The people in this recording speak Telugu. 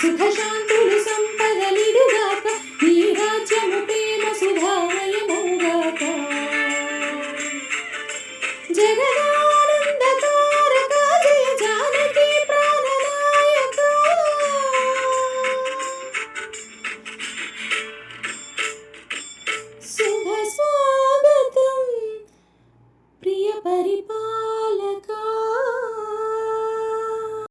సుఖశాంతులు సంపదలిడుగాక నీ రాజ్యము ప్రేమ సుధామయముగాక. జగదా